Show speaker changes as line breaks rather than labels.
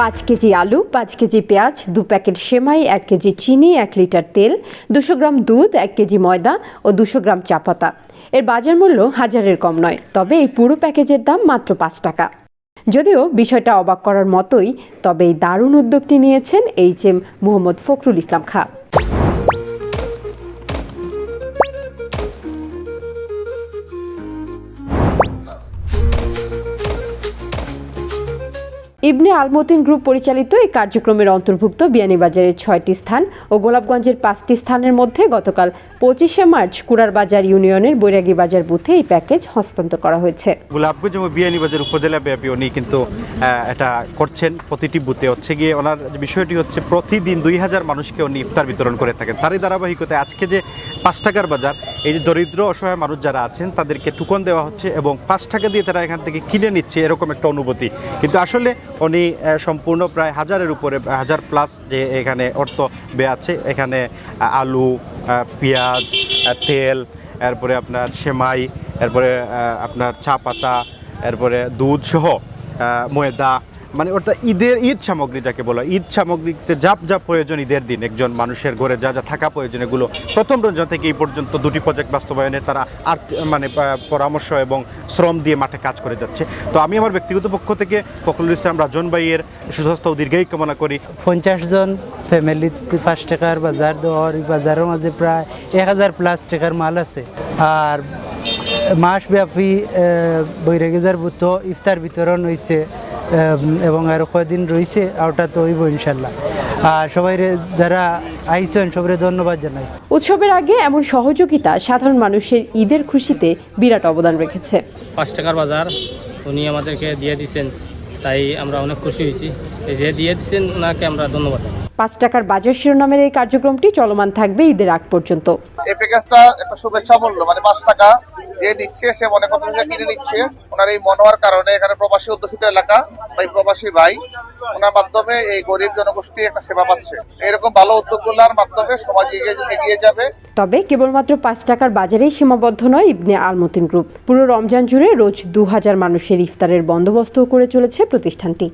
পাঁচ কেজি আলু, পাঁচ কেজি পেঁয়াজ, দু প্যাকেট সেমাই, এক কেজি চিনি, এক লিটার তেল, দুশো গ্রাম দুধ, এক কেজি ময়দা ও দুশো গ্রাম চা পাতা। এর বাজার মূল্য হাজারের কম নয়, তবে এই পুরো প্যাকেজের দাম মাত্র পাঁচ টাকা। যদিও বিষয়টা অবাক করার মতোই, তবে এই দারুণ উদ্যোগটি নিয়েছেন এইচ এম মোহাম্মদ ফখরুল ইসলাম খা। ইবনে আলমতিন গ্রুপ পরিচালিত এই কার্যক্রমের অন্তর্ভুক্ত বিয়ানীবাজারের ছয়টি স্থান ও গোলাপগঞ্জের পাঁচটি স্থানের মধ্যে গতকাল পঁচিশে মার্চ কুড়ারবাজার ইউনিয়নের বৈরাগী বাজার বুথে এই প্যাকেজ হস্তান্তর করা হয়েছে।
গোলাপগঞ্জ এবং বিয়ানীবাজার উপজেলা ব্যাপী উনি কিন্তু এটা করছেন। প্রতিটি বুথে হচ্ছে গিয়ে ওনার বিষয়টি হচ্ছে প্রতিদিন দুই হাজার মানুষকে উনি ইফতার বিতরণ করে থাকেন। তারই ধারাবাহিকতায় আজকে যে পাঁচ টাকার বাজার এই যে দরিদ্র, অসহায় মানুষ যারা আছেন, তাদেরকে টুকন দেওয়া হচ্ছে এবং পাঁচ টাকা দিয়ে তারা এখান থেকে কিনে নিচ্ছে এরকম একটা অনুভূতি। কিন্তু আসলে উনি সম্পূর্ণ প্রায় হাজারের উপরে, হাজার প্লাস যে এখানে অর্থ ব্যয় আছে, এখানে আলু পেঁয়াজ তেল, এরপরে আপনার সেমাই, এরপরে আপনার চা পাতা, এরপরে দুধ সহ ময়দা মানে ওটা ঈদের ঈদ সামগ্রী যাকে বলা, ঈদ সামগ্রীতে যাপ যা প্রয়োজন ঈদের দিন। একজন মানুষের ঘরে যা যা থাকা প্রয়োজন, এগুলো প্রথম রঞ্জন থেকে এই পর্যন্ত দুটি প্রজেক্ট বাস্তবায়নে তারা আর্থ মানে পরামর্শ এবং শ্রম দিয়ে মাঠে কাজ করে যাচ্ছে। তো আমি আমার ব্যক্তিগত পক্ষ থেকে ফখরুল ইসলাম রাজন ভাইয়ের সুস্বাস্থ্য ও দীর্ঘায়ু কামনা করি।
পঞ্চাশ জন ফ্যামিলি পাঁচ টাকার বাজার, দেওয়ার বাজারের মাঝে প্রায় এক হাজার প্লাস টাকার মাল আছে। আর মাসব্যাপী বৈরাগীজার বুথ ইফতার বিতরণ হয়েছে এবং আরও কয়েকদিন রয়েছে ওটা তো হইব ইনশাল্লাহ। আর সবাই যারা আইসেন সবাই ধন্যবাদ জানাই।
উৎসবের আগে এমন সহযোগিতা সাধারণ মানুষের ঈদের খুশিতে বিরাট অবদান রেখেছে।
পাঁচ টাকার বাজার উনি আমাদেরকে দিয়ে দিচ্ছেন তাই আমরা অনেক খুশি হয়েছি। এই যে দিয়ে দিচ্ছেন ওনাকে আমরা ধন্যবাদ
পাঁচ টাকার বাজার শিরোনামের এই কার্যক্রমটি চলমান থাকবে ঈদের আগ পর্যন্ত।
এই প্যাকেজটা একটা শুভেচ্ছা মূল্য মানে পাঁচ টাকা যে নিচ্ছে, সে মনে করছে কিনে নিচ্ছে। ওনার এই মন হওয়ার কারণে এখানে প্রবাসী অধ্যুষিত এলাকা বা প্রবাসী ভাই, ওনার মাধ্যমে এই গরিব জনগোষ্ঠী একটা সেবা পাচ্ছে। এরকম ভালো উদ্যোগগুলোর মাধ্যমে সমাজ এগিয়ে যাবে।
তবে কেবলমাত্র পাঁচ টাকার বাজারেই সীমাবদ্ধ নয় ইবনে আলমতিন গ্রুপ। পুরো রমজান জুড়ে রোজ দু হাজার মানুষের ইফতারের বন্দোবস্তও করে চলেছে প্রতিষ্ঠানটি।